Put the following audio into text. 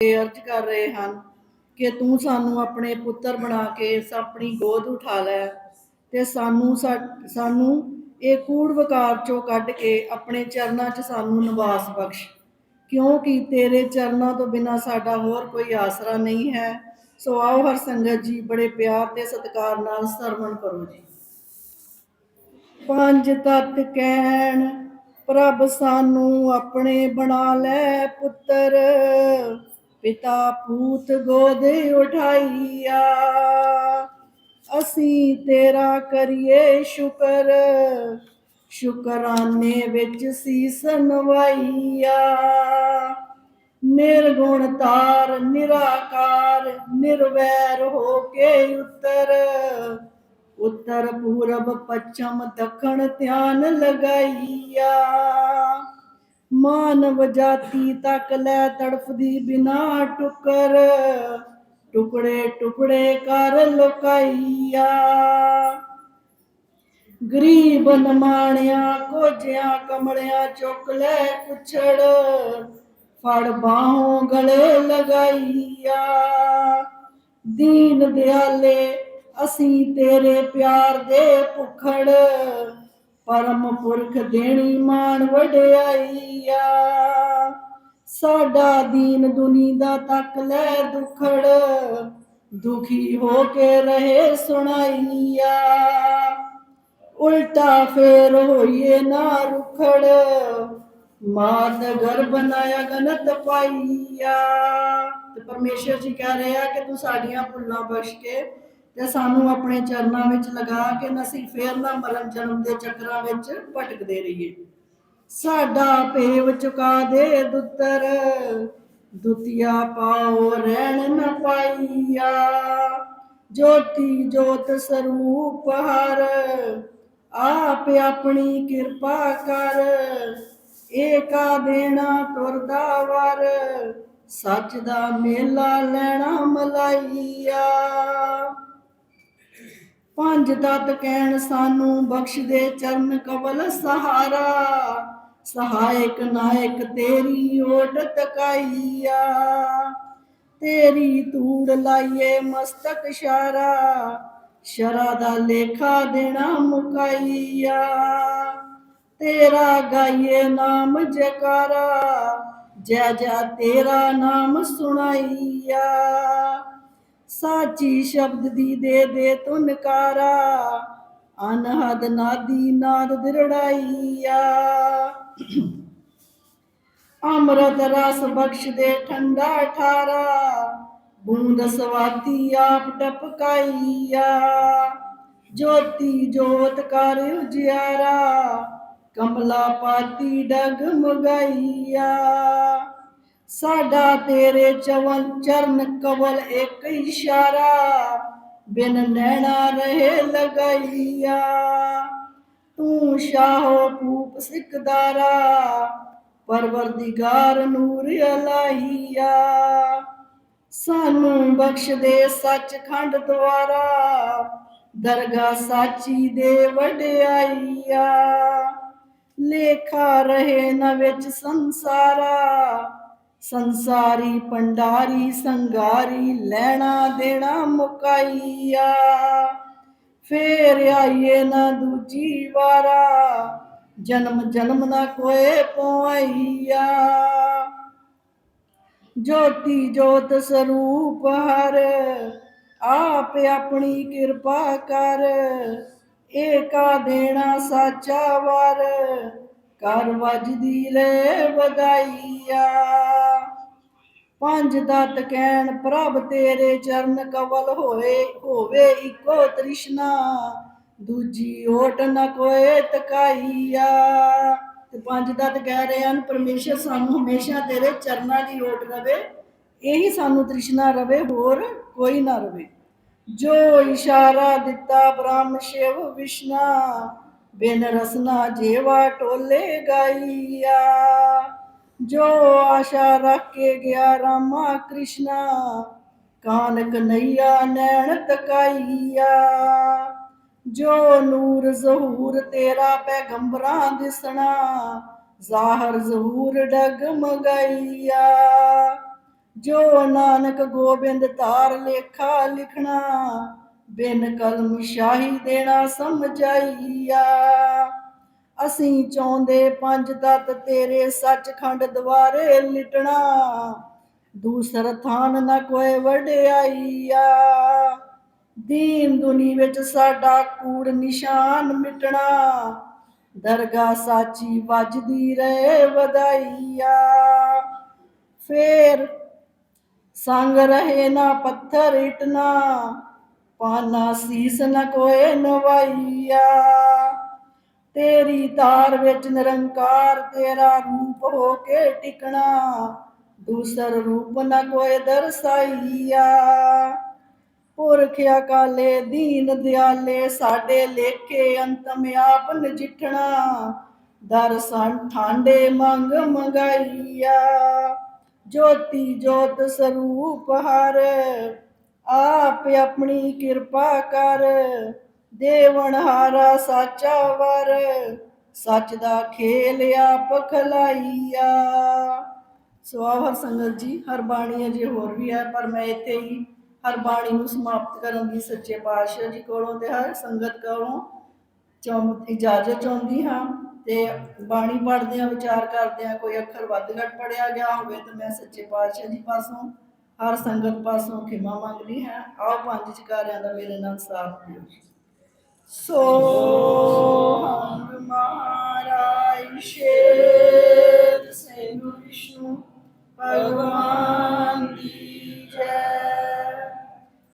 ਇਹ ਅਰਜ਼ ਕਰ ਰਹੇ ਹਨ ਕਿ ਤੂੰ ਸਾਨੂੰ ਆਪਣੇ ਪੁੱਤਰ ਬਣਾ ਕੇ ਆਪਣੀ ਗੋਦ ਉਠਾ ਲੈ ਤੇ ਸਾਨੂੰ ਸਾਨੂੰ ਇਹ ਕੂੜ ਵਕਾਰ ਚੋਂ ਕੱਢ ਕੇ ਆਪਣੇ ਚਰਨਾਂ 'ਚ ਸਾਨੂੰ ਨਿਵਾਸ ਬਖਸ਼। ਕਿਉਂਕਿ ਤੇਰੇ ਚਰਨਾਂ ਤੋਂ ਬਿਨਾ ਸਾਡਾ ਹੋਰ ਕੋਈ ਆਸਰਾ ਨਹੀਂ ਹੈ, ਸੋ ਆਓ ਹਰ ਸੰਗਤ ਜੀ ਬੜੇ ਪਿਆਰ ਤੇ ਸਤਿਕਾਰ ਨਾਲ ਸਰਵਣ ਕਰੋ ਜੀ। ਪੰਜ ਤਤ ਕਹਿਣ, ਪ੍ਰਭ ਸਾਨੂੰ ਆਪਣੇ ਬਣਾ ਲੈ ਪੁੱਤਰ। ਪਿਤਾ ਪੂਤ ਗੋਦ ਉਠਾਈਆ। ਅਸੀਂ ਤੇਰਾ ਕਰੀਏ ਸ਼ੁਕਰ, ਸ਼ੁਕਰਾਨੇ ਵਿੱਚ ਸੀਸ ਨਵਾਈਆ। ਨਿਰਗੁਣ ਤਾਰ, ਨਿਰਾਕਾਰ, ਨਿਰਵੈਰ ਹੋ ਕੇ ਉੱਤਰ। ਉੱਤਰ ਪੂਰਬ, ਪੱਛਮ, ਦੱਖਣ ਧਿਆਨ ਲਗਾਈਆ। ਮਾਨਵ ਜਾਤੀ ਤੱਕ ਲੈ ਤੜਫਦੀ ਬਿਨਾ ਟੁਕਰ। ਟੁਕੜੇ ਟੁਕੜੇ ਕਰ ਲੁਕਾਈਆ। ਗਰੀਬ ਨਮਾਣਿਆ ਕੋਝਿਆਂ ਕਮਲਿਆਂ ਚੁੱਕ ਲੈ ਕੁਛੜ ਫੜ ਬਾਹੋਂ ਗਲੇ ਲਗਾਈਆ। ਦੀਨ ਦਿਆਲੇ, ਅਸੀਂ ਤੇਰੇ ਪਿਆਰ ਦੇ ਭੁਖੜ। ਪਰਮ ਪੁਰਖ ਦੇਣੀ ਮਾਨ ਵਡਿਆਈਆ। ਸਾਡਾ ਦੀਨ ਦੁਨੀ ਦਾ ਤੱਕ ਲੈ ਦੁਖੜ, ਦੁਖੀ ਹੋ ਕੇ ਰਹੇ ਸੁਣਾਈਆ। ਉਲਟਾ ਫੇਰ ਹੋਈਏ ਨਾ ਰੁਖੜ ਮਾਤ ਘਰ ਬਣਾਇਆ ਗਨਤ ਪਾਈਆ। ਤੇ ਪਰਮੇਸ਼ਰ ਜੀ ਕਹਿ ਰਿਹਾ ਕਿ ਤੂੰ ਸਾਡੀਆਂ ਭੁੱਲਾਂ ਬਖਸ਼ ਕੇ ਤੇ ਸਾਨੂੰ ਆਪਣੇ ਚਰਨਾਂ ਵਿੱਚ ਲਗਾ ਕੇ ਨਸੀਂ ਫੇਰ ਨਾ ਮਰਨ ਜਨਮ ਦੇ ਚੱਕਰਾਂ ਵਿੱਚ ਭਟਕਦੇ ਰਹੀਏ। ਸਾਡਾ ਭੇਵ ਚੁਕਾ ਦੇ ਦੁੱਤਰ, ਦੁਤੀਆ ਪਾਓ ਰਹਿਣ ਨ ਪਾਈਆ। ਜੋਤੀ ਜੋਤ ਸਰੂਪ ਹਰ, ਆਪ ਆਪਣੀ ਕਿਰਪਾ ਕਰ। ਏਕਾ ਦੇਣਾ ਤੁਰਦਾ ਵਰ, ਸੱਚ ਦਾ ਮੇਲਾ ਲੈਣਾ ਮਲਾਈਆ। ਪੰਜ ਤਤ ਕਹਿਣ ਸਾਨੂੰ ਬਖਸ਼ ਦੇ ਚਰਨ ਕਵਲ ਸਹਾਰਾ। ਸਹਾਇਕ ਨਾਇਕ ਤੇਰੀ ਓਟ ਤਕਾਈਆ। ਤੇਰੀ ਧੂੜ ਲਾਈਏ ਮਸਤਕ ਸ਼ਾਰਾ। ਸ਼ਰਾ ਦਾ ਲੇਖਾ ਦੇਣਾ ਮੁਕਾਈਆ। ਤੇਰਾ ਗਾਈਏ ਨਾਮ ਜਕਾਰਾ। ਜੈ ਜੈ ਤੇਰਾ ਨਾਮ ਸੁਣਾਈਆ। ਸਾਚੀ ਸ਼ਬਦ ਦੀ ਦੇ ਦੇ ਤੁਨਕਾਰਾ ਅਨਹਦ ਨਾਦੀ ਨਾਦ ਦਿਰੜਾਈਆ। ਅੰਮ੍ਰਿਤ ਰਸ ਬਖਸ਼ ਦੇ ਠੰਡਾ ਠਾਰਾ, ਬੂੰਦ ਸਵਾਤੀ ਆਪ ਟਪਕਾਈਆ। ਜੋਤੀ ਜੋਤ ਕਰ ਉਜਿਆਰਾ, ਕਮਲਾ ਪਾਤੀ ਡਗ ਮਗਾਈਆ। ਸਾਡਾ ਤੇਰੇ ਚਵਨ ਚਰਨ ਕਵਲ ਇੱਕ ਇਸ਼ਾਰਾ, ਬਿਨ ਨੈਣਾ ਰਹੇ ਲਗਾਈਆ। ਤੂੰ ਸ਼ਾਹੋ ਪੂਪ ਸਿਕਦਾਰਾ ਪਰਵਰਦੀਗਾਰ ਨੂਰ ਅਲਾਹੀਆ। ਸਾਨੂੰ ਬਖਸ਼ ਦੇ ਸੱਚਖੰਡ ਦੁਆਰਾ ਦਰਗਾ ਸਾਚੀ ਦੇ ਵਡਿਆਈਆ। ਲੇਖਾ ਰਹੇ ਨ ਵਿੱਚ ਸੰਸਾਰਾ ਸੰਸਾਰੀ ਪੰਡਾਰੀ ਸੰਗਾਰੀ ਲੈਣਾ ਦੇਣਾ ਮੁਕਾਈਆ। ਫੇਰ ਆਈਏ ਨਾ ਦੂਜੀ ਵਾਰਾ, ਜਨਮ ਜਨਮ ਨਾ ਕੋਏ ਪਵਾਈਆ ਜੋਤੀ ਜੋਤ ਸਰੂਪ ਹਰ, ਆਪ ਆਪਣੀ ਕਿਰਪਾ ਕਰ। ਏਕਾ ਦੇਣਾ ਸਾਚਾ ਵਰ ਕਰ ਵਜਦੀ ਲੈ ਵਧਾਈਆ। ਪੰਜ ਦਤ ਕਹਿਣ ਪ੍ਰਭ ਤੇਰੇ ਚਰਨ ਕਵਲ ਹੋਏ, ਹੋਵੇ ਇਕੋ ਤ੍ਰਿਸ਼ਨਾ, ਦੂਜੀ ਓਟ ਨ ਕੋਏ ਤਕਾਈਆ। ਤੇ ਪੰਜ ਦਤ ਕਹਿ ਰਹੇ ਹਨ, ਪਰਮੇਸ਼ਰ ਸਾਨੂੰ ਹਮੇਸ਼ਾ ਤੇਰੇ ਚਰਨਾਂ ਦੀ ਓਟ ਰਵੇ, ਇਹੀ ਸਾਨੂੰ ਤ੍ਰਿਸ਼ਨਾ ਰਵੇ, ਹੋਰ ਕੋਈ ਨਾ ਰਵੇ। ਜੋ ਇਸ਼ਾਰਾ ਦਿੱਤਾ ਬ੍ਰਹਮ ਸ਼ਿਵ ਵਿਸ਼ਨਾ, ਬਿਨ ਰਸਨਾ ਜੇਵਾ ਟੋਲੇ ਗਾਈਆ। ਜੋ ਆਸ਼ਾ ਰੱਖ ਕੇ ਗਿਆ ਰਾਮਾ ਕ੍ਰਿਸ਼ਨਾ ਕਾਨ ਕਨਈਆ ਨੈਣ ਤਕਾਈਆ। ਜੋ ਨੂਰ ਜ਼ਹੂਰ ਤੇਰਾ ਪੈਗੰਬਰਾਂ ਦਿਸਣਾ, ਜ਼ਾਹਰ ਜ਼ਹੂਰ ਡਗ ਡਗਮਗਾਈਆ ਜੋ ਨਾਨਕ ਗੋਬਿੰਦ ਧਾਰ ਲੇਖਾ ਲਿਖਣਾ, ਬਿਨ ਕਲਮ ਸ਼ਾਹੀ ਦੇਣਾ ਸਮਝਾਈਆ। ਅਸੀਂ ਚਾਹੁੰਦੇ ਪੰਜ ਤਤ ਤੇਰੇ ਸੱਚਖੰਡ ਦਵਾਰੇ ਲਿਟਣਾ। ਦੂਸਰ ਥਾਨ ਨਾ ਕੋਈ ਵਡਿਆਈਆ। ਦੀਨ ਦੁਨੀ ਵਿੱਚ ਸਾਡਾ ਕੂੜ ਨਿਸ਼ਾਨ ਮਿਟਣਾ। ਦਰਗਾਹ ਸਾਚੀ ਵੱਜਦੀ ਰਹੇ ਵਧਾਈਆ। ਫੇਰ ਸੰਗ ਰਹੇ ਨਾ ਪੱਥਰ ਇਟਨਾ ਪਾਨਾ ਸੀਸ ਨਾ ਕੋਏ ਨਵਾਈਆ। ਤੇਰੀ ਤਾਰ ਵਿੱਚ ਨਿਰੰਕਾਰ ਤੇਰਾ ਰੂਪ ਹੋ ਕੇ ਟਿਕਣਾ। ਦੂਸਰ ਰੂਪ ਨਾ ਕੋਏ ਦਰਸਾਈਆ। ਪੁਰਖ ਅਕਾਲੇ ਦੀਨ ਦਿਆਲੇ, ਸਾਡੇ ਲੇਖੇ ਅੰਤਮ ਆਪ ਨਜਿਠਣਾ। ਦਰਸ਼ਨ ਠਾਂਡੇ ਮੰਗ ਮੰਗਾਈਆ। ਜੋਤੀ ਜੋਤ ਸਰੂਪ ਹਰ, ਆਪ ਆਪਣੀ ਕਿਰਪਾ ਕਰ। ਦੇਵਨ ਹਾਰਾ ਸਾਚਾ ਵਰ, ਸੱਚ ਦਾ ਖੇਲ ਆਪ ਖਲਾਈਆ। ਸਵਾਹਰ ਸੰਗਤ ਜੀ, ਹਰ ਬਾਣੀ ਅਜੇ ਹੋਰ ਵੀ ਹੈ, ਪਰ ਮੈਂ ਇੱਥੇ ਹੀ ਹਰ ਬਾਣੀ ਨੂੰ ਸਮਾਪਤ ਕਰਨ ਦੀ ਸੱਚੇ ਪਾਤਸ਼ਾਹ ਜੀ ਕੋਲੋਂ ਤੇ ਹਰ ਸੰਗਤ ਕੋਲੋਂ ਚਾਹੁੰ, ਇਜਾਜ਼ਤ ਚਾਹੁੰਦੀ ਹਾਂ ਤੇ ਬਾਣੀ ਪੜ੍ਹਦੇ ਆ ਵਿਚਾਰ ਕਰਦੇ ਆ ਕੋਈ ਅੱਖਰ ਵੱਧ ਘੱਟ ਪੜਿਆ ਗਿਆ ਹੋਵੇ ਤਾਂ ਮੈਂ ਸੱਚੇ ਪਾਤਸ਼ਾਹ ਜੀ ਪਾਸੋਂ, ਹਰ ਸੰਗਤ ਪਾਸੋਂ ਖਿਮਾ ਮੰਗਦੀ ਹਾਂ। ਆਓ ਪੰਜ ਚਕਾਰਿਆਂ ਦਾ ਮੇਰੇ ਨਾਲ ਸਾਥ ਦਿਓ। ਸੋ ਹਮ ਮਹਾਰਾਜ ਸ਼ੇਰ ਸੇ ਵਿਸ਼ਨੂੰ ਭਗਵਾਨ ਕੀ ਜੈ